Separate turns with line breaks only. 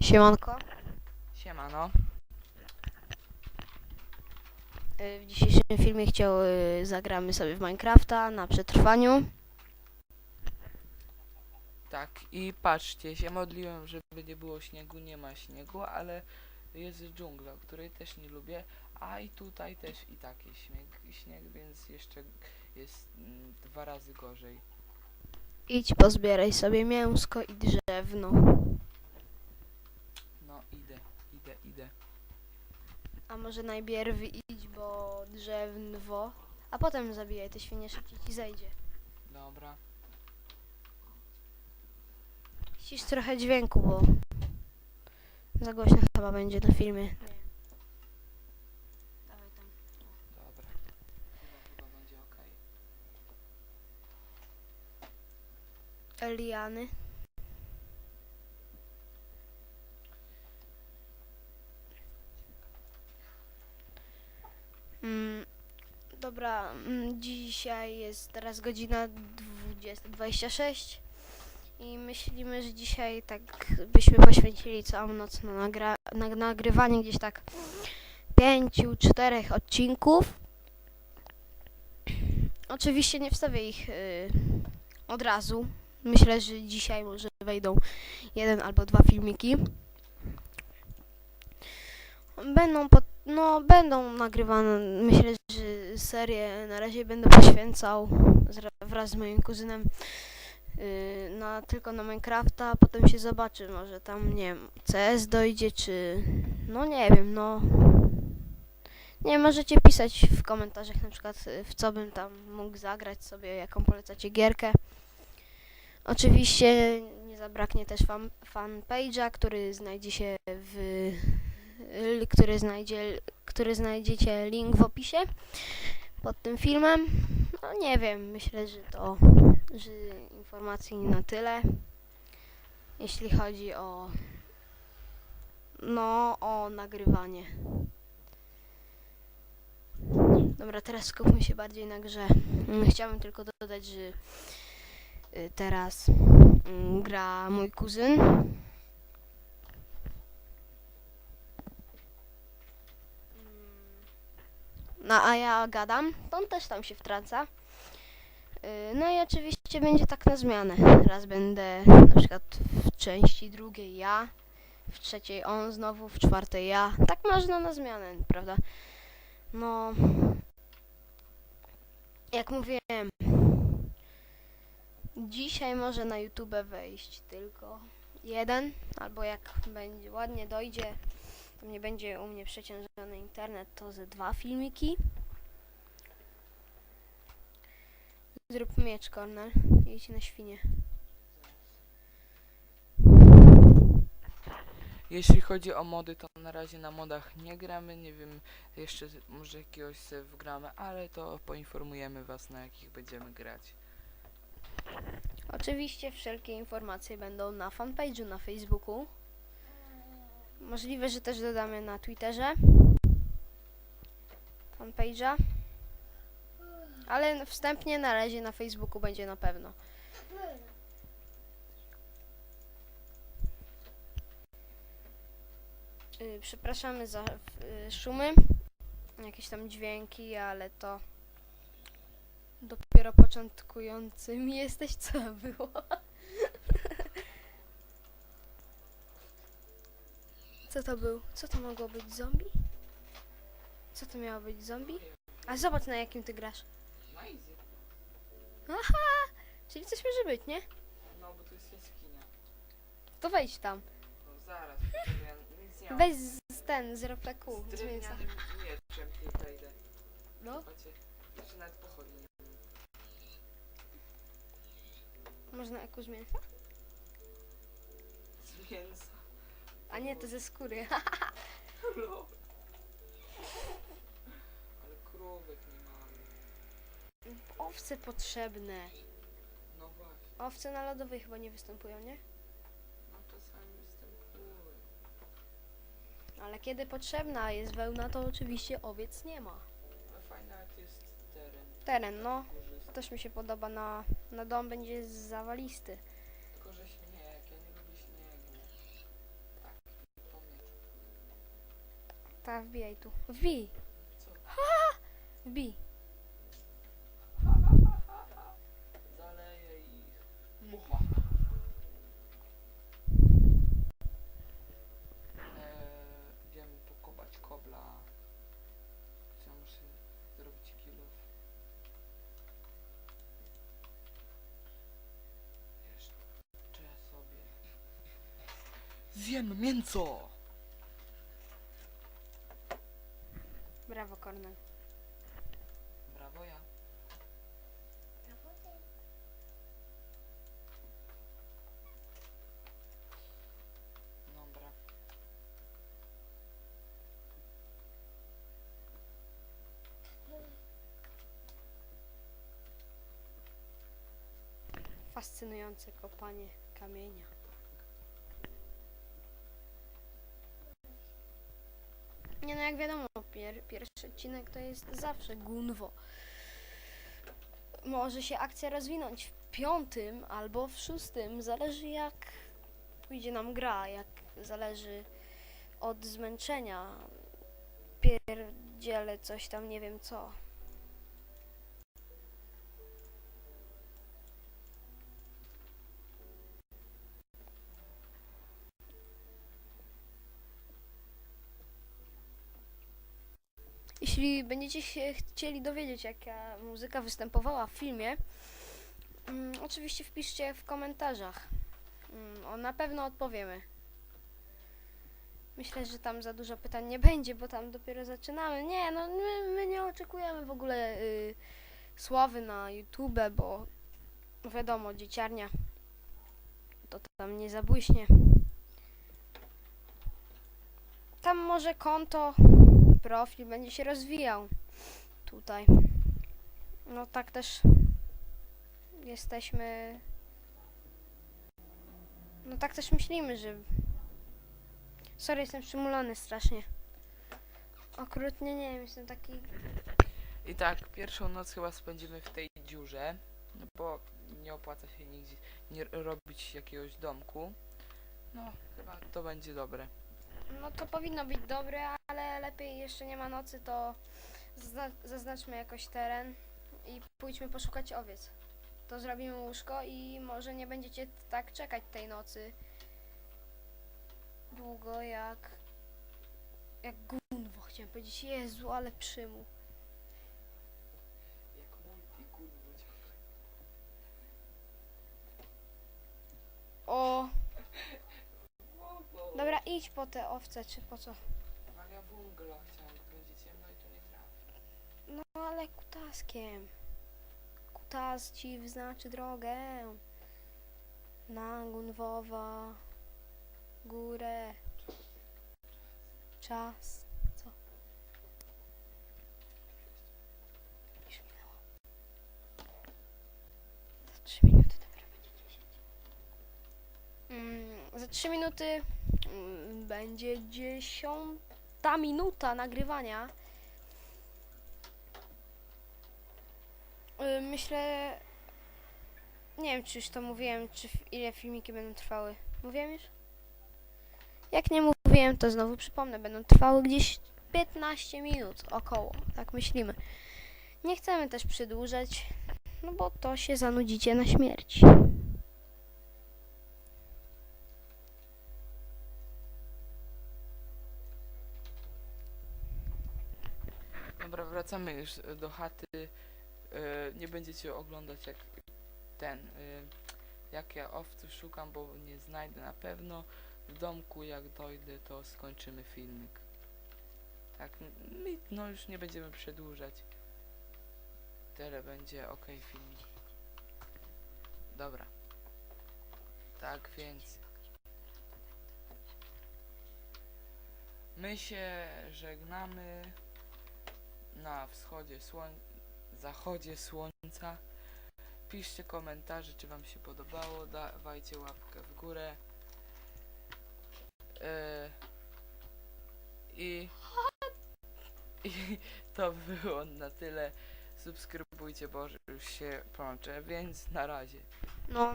Siemanko.
Siemano.
Y, W dzisiejszym filmie chciał y, zagramy sobie w Minecrafta na przetrwaniu.
Tak, i patrzcie, się modliłem, żeby nie było śniegu, nie ma śniegu, ale jest dżungla, której też nie lubię, a i tutaj też i tak jest śnieg, śnieg więc jeszcze jest mm, dwa razy gorzej.
Idź pozbieraj sobie mięsko i drzewno.
No, idę, idę, idę.
A może najpierw idź, bo drzewno, a potem zabijaj te świnie, szybciej ci zejdzie.
Dobra.
Ścisz trochę dźwięku, bo za głośno chyba będzie na filmie. Nie wiem. Dawaj tam.
Dobra. Chyba, chyba będzie okej.
Eliany. Mm, dobra, mm, dzisiaj jest teraz godzina 20.26 i myślimy, że dzisiaj tak byśmy poświęcili całą noc na, nagra- na nagrywanie gdzieś tak pięciu, czterech odcinków. Oczywiście nie wstawię ich y, od razu, Myślę, że dzisiaj może wejdą jeden albo dwa filmiki. Będą pod, no, będą nagrywane, myślę, że serię na razie będę poświęcał wraz z moim kuzynem yy, na, tylko na Minecrafta, potem się zobaczy, może tam, nie wiem, CS dojdzie, czy, no nie wiem, no, nie możecie pisać w komentarzach na przykład, y, w co bym tam mógł zagrać sobie, jaką polecacie gierkę. Oczywiście nie zabraknie też fan, fanpage'a, który znajdzie się w który znajdzie który znajdziecie link w opisie pod tym filmem. No nie wiem, myślę, że to że informacji na tyle. Jeśli chodzi o no o nagrywanie. Dobra, teraz skupmy się bardziej na grze. Mm, Chciałbym tylko dodać, że y, teraz mm, gra mój kuzyn. No a ja gadam, to on też tam się wtrąca. Y, No i oczywiście będzie tak na zmianę. Raz będę na przykład w części drugiej ja, w trzeciej on znowu, w czwartej ja. Tak można na zmianę, prawda? No, jak mówiłem, Dzisiaj może na YouTube wejść tylko jeden, albo jak będzie ładnie dojdzie, to nie będzie u mnie przeciążony internet, to ze dwa filmiki. Zrób miecz, Cornel. Idź na świnie.
Jeśli chodzi o mody, to na razie na modach nie gramy, nie wiem, jeszcze może jakiegoś sobie wgramy, ale to poinformujemy was na jakich będziemy grać.
Oczywiście wszelkie informacje będą na fanpage'u na Facebooku. Możliwe, że też dodamy na Twitterze fanpage'a. Ale wstępnie na razie na Facebooku będzie na pewno. Y, Przepraszamy za y, szumy, jakieś tam dźwięki, ale to dopiero początkującym jesteś, co było? Co to był? Co to mogło być? Zombie? Co to miało być? Zombie? A zobacz na jakim ty grasz. Aha! Czyli coś może być, nie?
No bo to jest jaskinia.
To wejdź tam.
No zaraz, ja nic nie mam.
Weź z, z ten, z RPQ,
Z
mięsa.
drewnianym mieczem idę.
No,
jeszcze nawet pochodni nie mam.
można z mięsa?
Z mięsa.
A nie, to ze skóry.
No. Ale krówek nie mamy.
Owce potrzebne.
No właśnie,
Owce na lodowej chyba nie występują, nie?
no czasami występuje.
Ale kiedy potrzebna jest wełna, to oczywiście owiec nie ma.
Ale fajny nawet jest teren.
Teren, no.
Górzysty.
Też mi się podoba na, na dom będzie zawalisty.
Tylko, że śnieg, ja nie lubię śniegu. Tak.
Ta, wbijaj tu. Wbij.
Co?
Wbij.
Zaleję ich. Mucha. Pokopać kobla. Ja muszę zrobić kilów. Jeszcze sobie. Zjem mięso!
Brawo, Kornel.
Brawo ja. Dobra.
Fascynujące kopanie kamienia. Nie no, jak wiadomo, pier pierwszy odcinek to jest zawsze gunwo. Może się akcja rozwinąć w piątym albo w szóstym, zależy jak pójdzie nam gra, jak zależy od zmęczenia. Pierdzielę coś tam, nie wiem co. Jeśli będziecie się chcieli dowiedzieć, jaka muzyka występowała w filmie, mm, oczywiście wpiszcie w komentarzach. Mm, o, na pewno odpowiemy. Myślę, że tam za dużo pytań nie będzie, bo tam dopiero zaczynamy. Nie, no my, my nie oczekujemy w ogóle y, sławy na YouTube, bo wiadomo, dzieciarnia to tam nie zabłyśnie. Tam może konto profil będzie się rozwijał tutaj. No tak też jesteśmy. No tak też myślimy, że. Sorry, jestem przymulony strasznie. Okrutnie nie wiem, jestem taki.
I tak, pierwszą noc chyba spędzimy w tej dziurze, no bo nie opłaca się nigdzie nie robić jakiegoś domku. No, chyba to będzie dobre.
No to powinno być dobre, ale lepiej jeszcze nie ma nocy, to zazna- zaznaczmy jakoś teren i pójdźmy poszukać owiec. To zrobimy łóżko i może nie będziecie tak czekać tej nocy długo jak jak gunwo chciałem powiedzieć. Jezu, ale przymu.
Jak multi
O, dobra, idź po te owce, czy po co?
Chciałem, będzie ciemno i tu nie trafię.
No ale kutaskiem. Kutas ci znaczy drogę. Na Gunwowa górę. Czas. Co? Już minęło. Za 3 minuty dopiero będzie 10. Mm, za 3 minuty mm, będzie 10 minuta nagrywania. Y, Myślę. Nie wiem, czy już to mówiłem, czy ile filmiki będą trwały. Mówiłem już? Jak nie mówiłem, to znowu przypomnę. Będą trwały gdzieś 15 minut około. Tak myślimy. Nie chcemy też przedłużać, no bo to się zanudzicie na śmierć.
Dobra, wracamy już e, do chaty. E, nie będziecie oglądać jak ten, e, jak ja owców szukam, bo nie znajdę na pewno. W domku jak dojdę, to skończymy filmik. Tak, no już nie będziemy przedłużać. Tyle będzie ok filmik. Dobra. Tak więc. My się żegnamy na wschodzie słoń... zachodzie słońca. Piszcie komentarze, czy wam się podobało, dawajcie łapkę w górę. Yy, I, I to było na tyle. Subskrybujcie, bo już się plączę, więc na razie.
No,